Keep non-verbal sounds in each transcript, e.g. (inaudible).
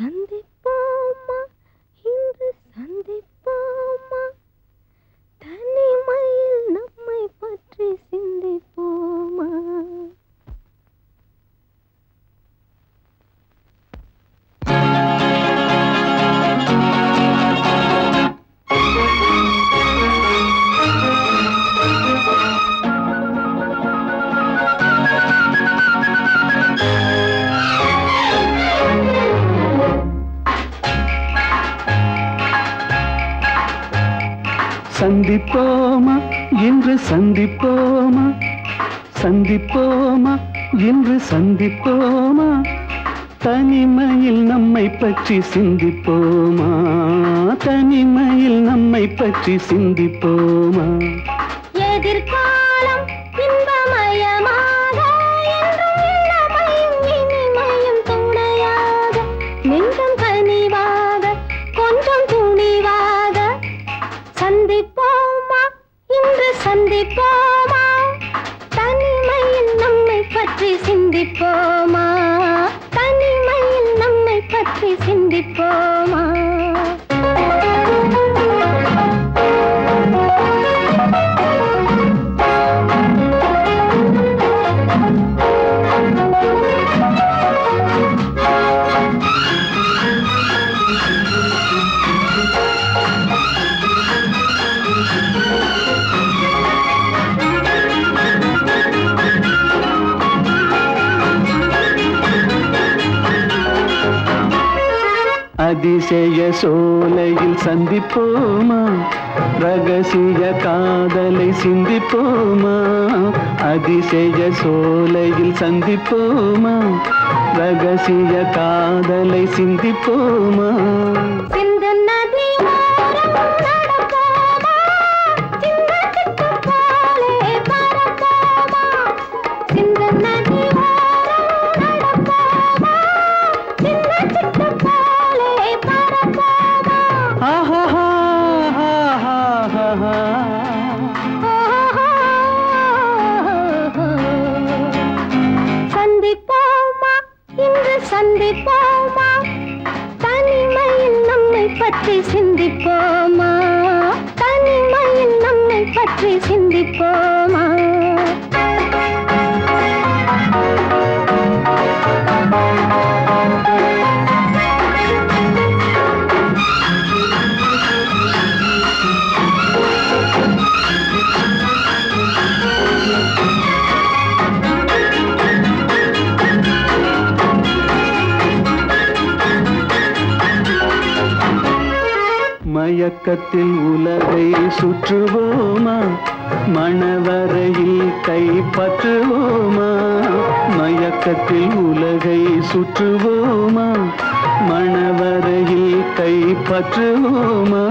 சந்திப்போமா பற்றி சிந்திப்போமா? தனிமையில் நம்மை பற்றி சிந்திப்போமா? எதிர்கா அதிசய சோலையில் சந்திப்போமா? ரகசிய காதலை சிந்திப்போமா? அதிசய சோலையில் சந்திப்போமா? ரகசிய காதலை சிந்திப்போமா. பற்றி சிந்திப்போமா? தனிமையில் நம்மை பற்றி சிந்திப்போமா? மயக்கத்தில் உலகை சுற்றுவோமா? மணவரையில் கைப்பற்றுவோமா மயக்கத்தில் உலகை சுற்றுவோமா? மணவரையில் கைப்பற்றுவோமா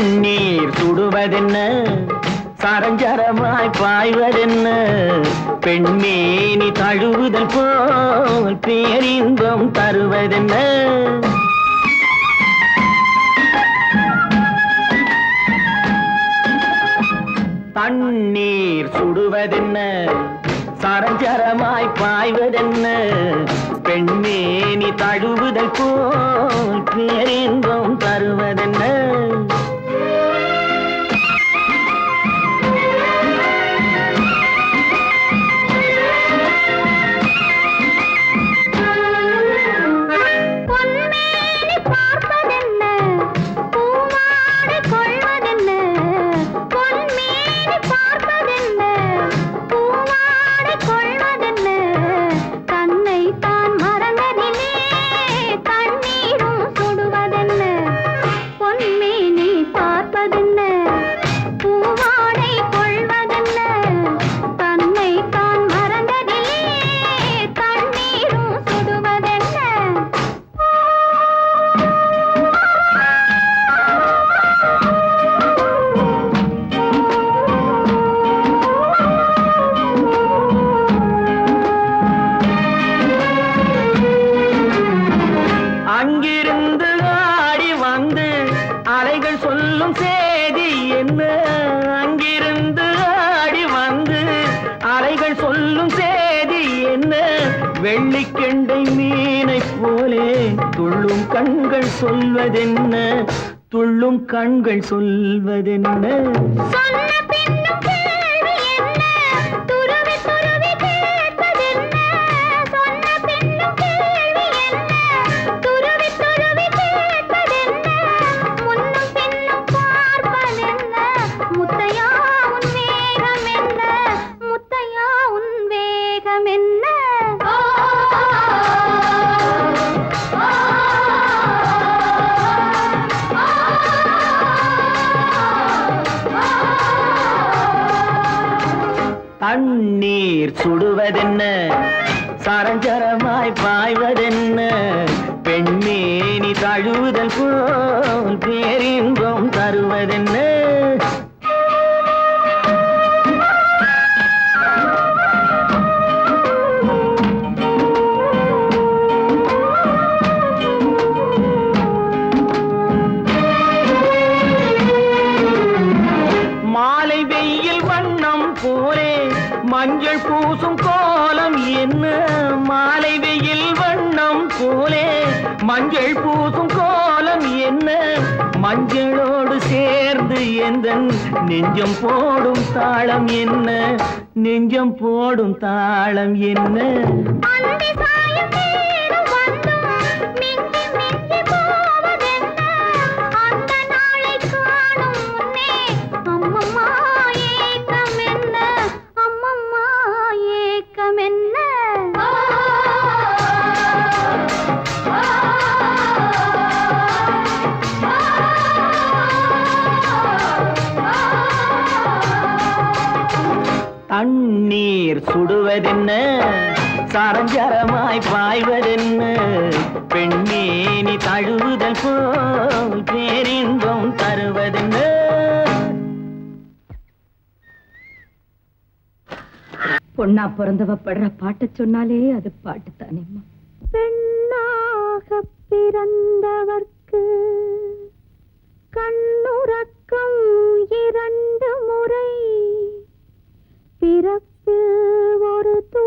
தண்ணீர் சுடுவதென்ன? சரஞ்சரமாய் பாய்வதென்ன? பெண்மேனி தழுவுதல் போல் பேரின்பம் தருவதென்ன? தண்ணீர் சுடுவதென்ன? சரஞ்சரமாய் பாய்வதென்ன? பெண்மேனி தழுவுதல் போல் பேரின்பம் தருவதென்ன? உங்கள் சொல்வதென்ன? நீர் சுடுவதென்ன? நெஞ்சம் போடும் தாளம் என்ன? நெஞ்சம் போடும் தாளம் என்ன? சுடுவதென்ன? சரஞ்சரமாய் பாய்வதென்ன? பெண்மேனி தழுவுதல் போல் பேரின்பம் தருவதென்ன? பொண்ணா பிறந்தவ படுற பாட்ட சொன்னாலே அது பாட்டு தானேம்மா பெண்ணாக பிறந்தவர்க்கு கண்ணுறக்கம் இரண்டு முறை. பிற நெஞ்சில் ஒரு தூ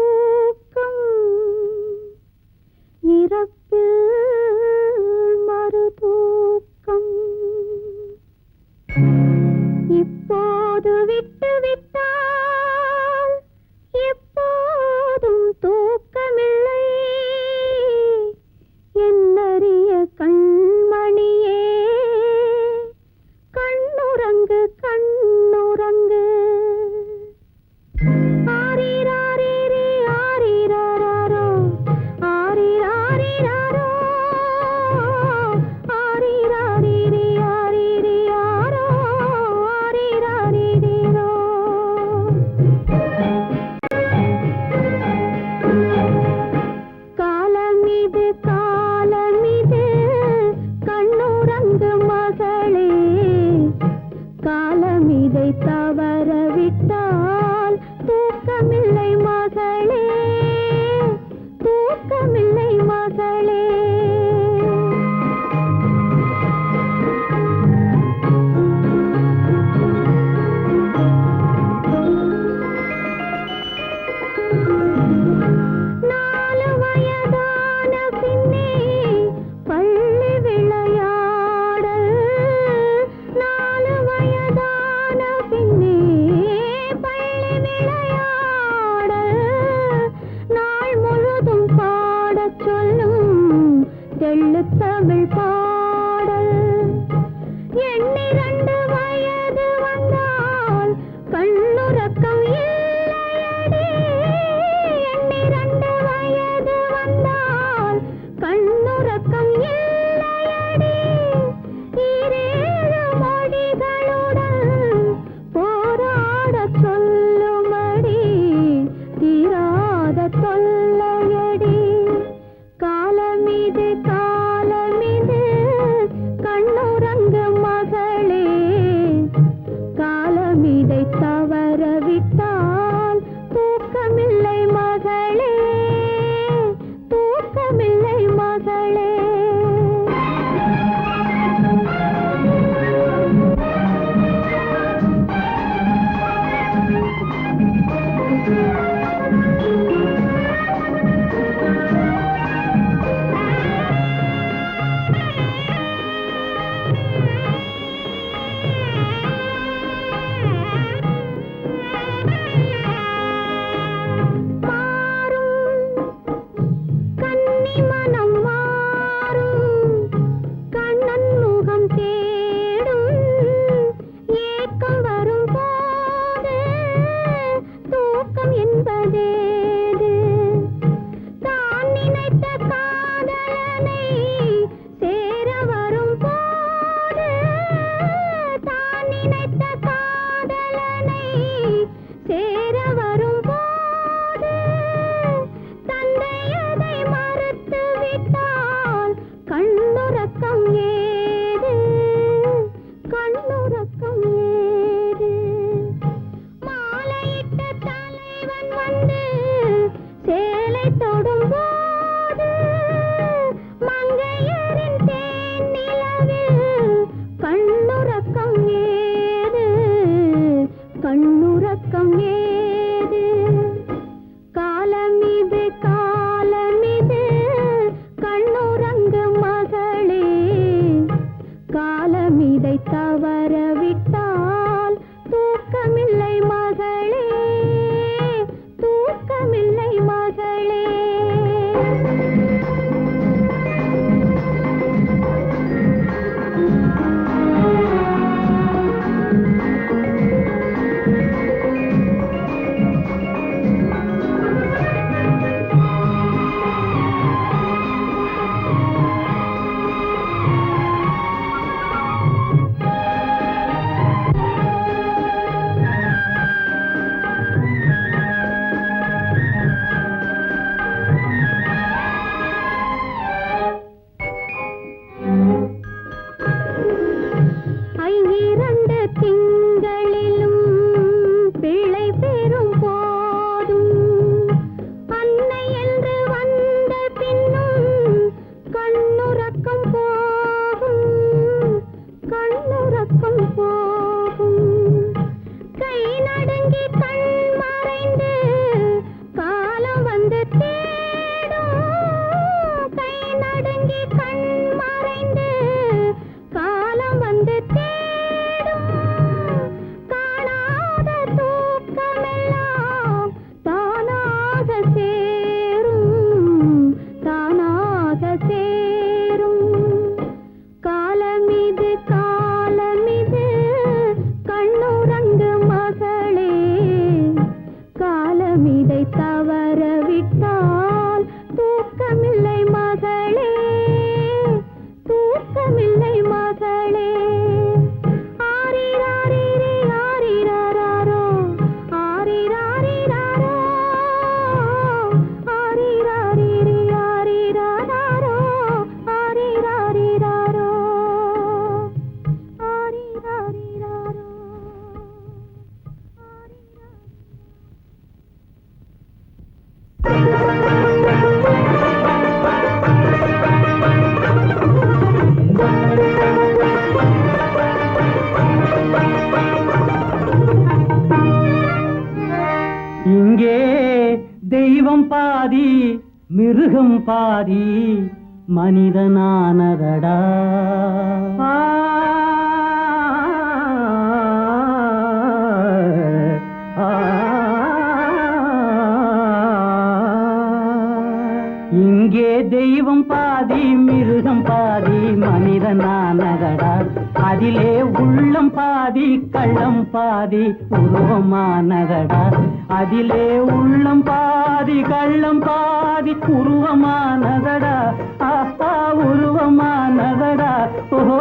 பாதி கள்ளம் பாதி உருவமானதடா. அதிலே உள்ளம் பாதி கள்ளம் பாதி உருவமானதடா. அப்பா உருவமானதடா. ஓஹோ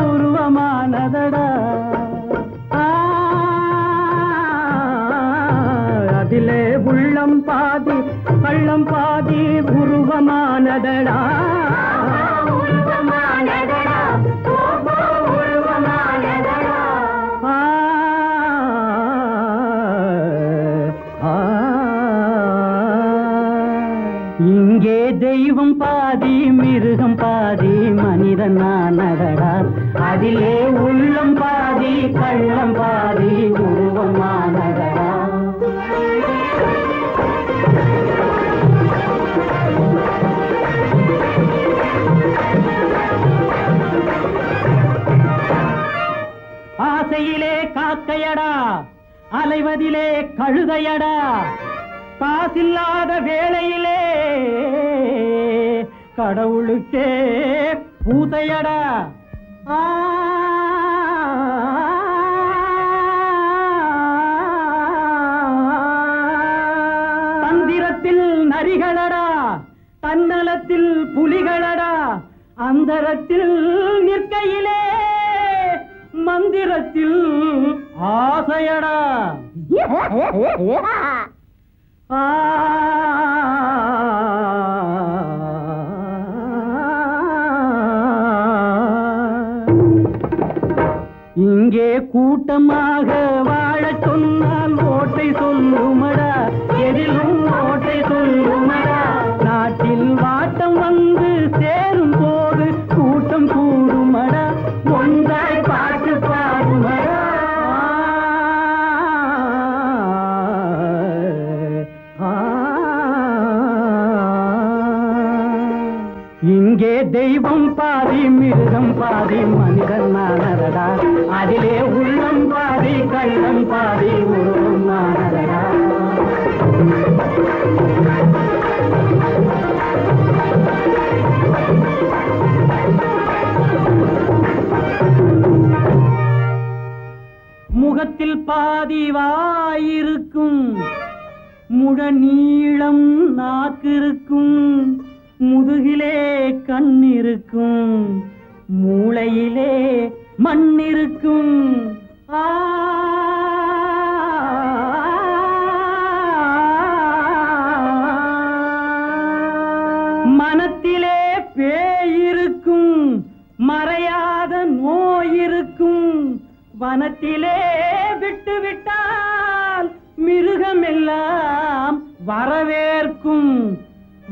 உருவமானதடா. அதிலே உள்ளம் பாதி கள்ளம் பாதி உருவமானதடா. பாதி மிருகம் பாதி மனிதன் நான் மனிதனானதடா அதிலே உள்ளம் பாதி கள்ளம் பாதி உருவமானதடா ஆசையிலே காக்கையடா அலைவதிலே கழுதையடா. காசில்லாத வேளையிலே கடவுளுக்கே பூதையடா. ஆ. தந்திரத்தில் நரிகளடா தன்னலத்தில் புலிகளடா அந்தரத்தில் நிற்கையிலே மந்திரத்தில் ஆசையடா. (laughs) ஆ. கூட்டமாக வாழச் சொன்னால் ஓட்டை சொல்லுமடா. அங்கே தெய்வம் பாதி மிருகம் பாதி மனிதன் நானரடா. அதிலே உள்ளம் பாதி கள்ளம் பாதி உருவம் நானரடா. முகத்தில் பாதி வாயிருக்கும் முழ நீளம் நாக்கிருக்கும் முதுகிலே கண் இருக்கும் மூளையிலே மண் இருக்கும் ஆ மனத்திலே பேயிருக்கும் மறையாத நோய் இருக்கும் வனத்திலே விட்டு விட்டால் மிருகமெல்லாம் வரவேற்கும்.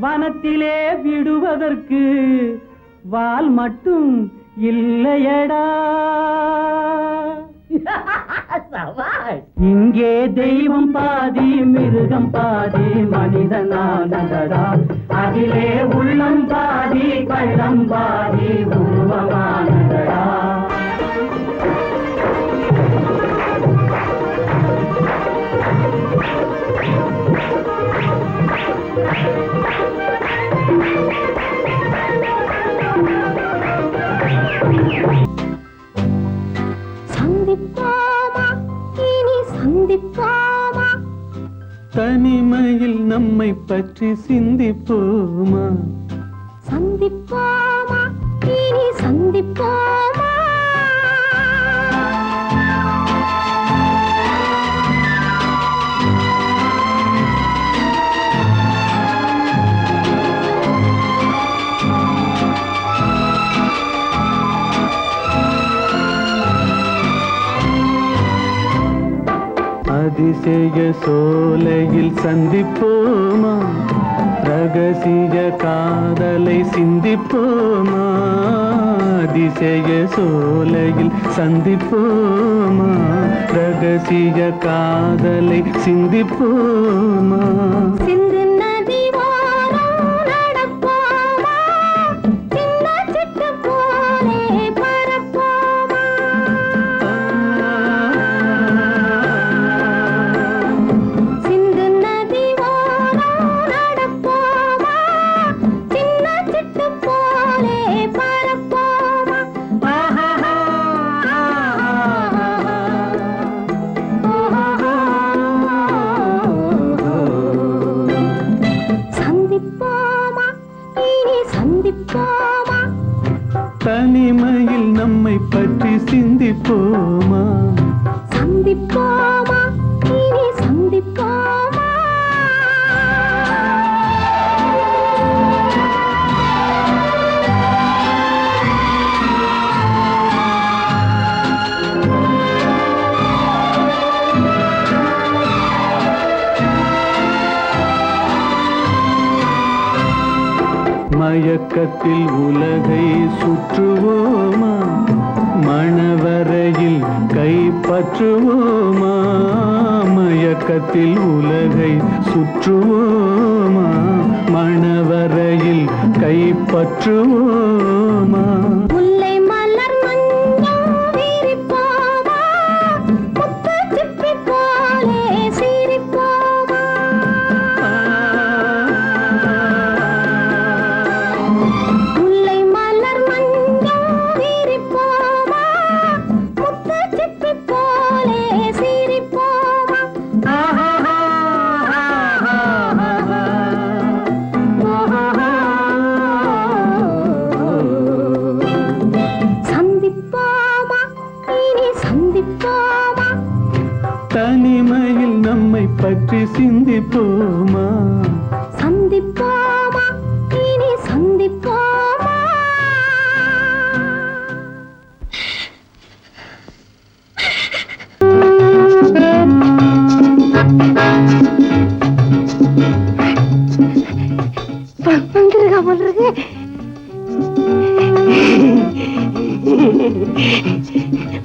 வனத்திலே விடுவதற்கு வால் மட்டும் இல்லையடா. இங்கே தெய்வம் பாதி மிருகம் பாதி மனிதனானதடா அதிலே உள்ளம் பாதி கள்ளம் பாதி உருவமானதடா சந்திப்போமா? இனி சந்திப்போமா? தனிமையில் நம்மை பற்றி சிந்திப்போமா? சந்திப்போமா? இனி சந்திப்போமா? அதிசய சோலையில் சந்திப்போமா? ரகசிய காதலை சிந்திப்போமா? அதிசய சோலையில் சந்திப்போமா? ரகசிய காதலை சிந்திப்போமா?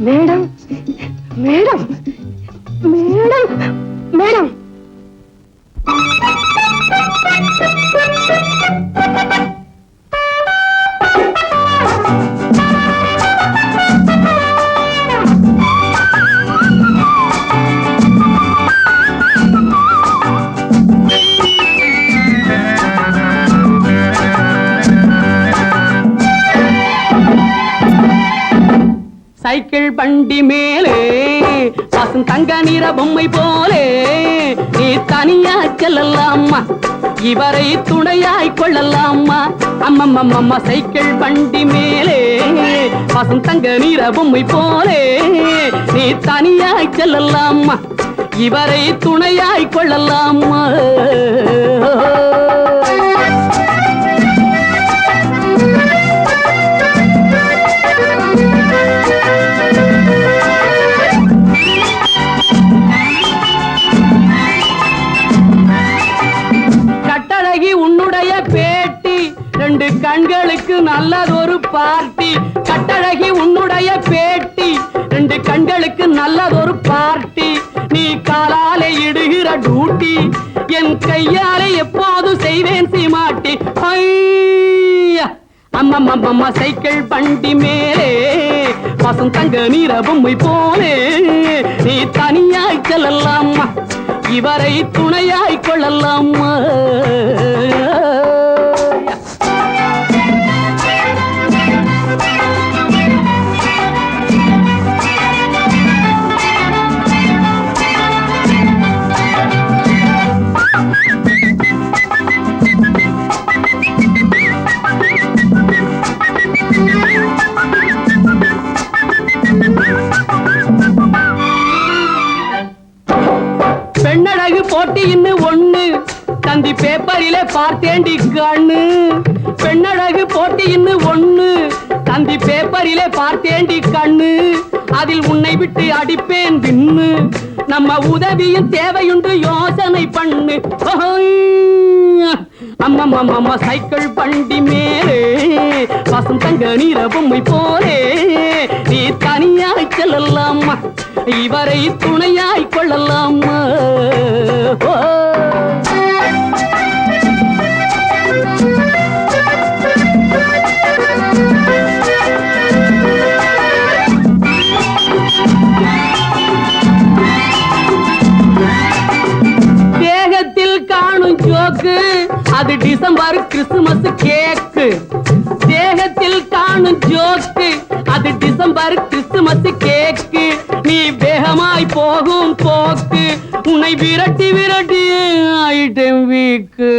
Madam madam. பொம்மை போலே நீ தனியா செல்லலாமா? இவரை துணையாய் கொள்ளலாமா? அம்மம்மம்மம்மா சைக்கிள் வண்டி மேலே பசும் தங்க நீர பொம்மை போலே நீ தனியாய் செல்லலாமா? இவரை துணையாய் கொள்ளலாமா? ரெண்டு கண்களுக்கு நல்லதொரு பார்ட்டி. கட்டழகி உன்னுடைய பேட்டி. ரெண்டு கண்களுக்கு நல்லதொரு பார்ட்டி. நீ காலாலே இடுகிற டூட்டி. என் கையாலே எப்போது செய்வேன் சீமாட்டி. ஐயா. அம்மம்மம்மம்மா சைக்கிள் பண்டி மேலே. பசும் தங்க நீர பொம்மை போலே. நீ தனியாய் செல்லலாமா இவரை துணையாய் கொள்ளலாமா தந்தி பேப்பரிலே பார்த்தேண்டி கண்ணு. பெண்ணழகு போட்டி ஒண்ணு. தந்தி பேப்பரிலே பார்த்தேண்டி கண்ணு. அதில் உன்னை விட்டு அடிப்பேன் தின்னு நம்ம உதவியும் தேவையுண்டு யோசனை பண்ணு. ஓஹோய்யா. அம்மா சைக்கிள் பண்டி மேலே. பசும் தங்க நீர பொம்மை போலே. நீ தனியாய் செல்லலாமா இவரை துணையாய் கொள்ளலாமா அது டிசம்பர் கிறிஸ்துமஸ் கேக்கு. தேகத்தில் காணும் ஜோக்கு அது டிசம்பர் கிறிஸ்துமஸ் கேக்கு. நீ வேகமாய் போகும் போக்கு உன்னை விரட்டி விரட்டி ஆயிட்டேன் வீக்கு.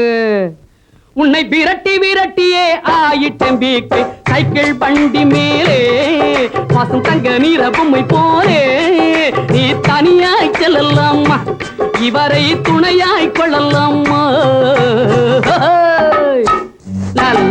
உன்னை விரட்டி விரட்டியே ஆயிட்டேன் வீக்கு. சைக்கிள் பண்டி மேலே பாசம் தங்க நீர பொம்மை போலே நீ தனியாய் செல்லலாமா இவரை துணையாய் கொள்ளலாமா? லல்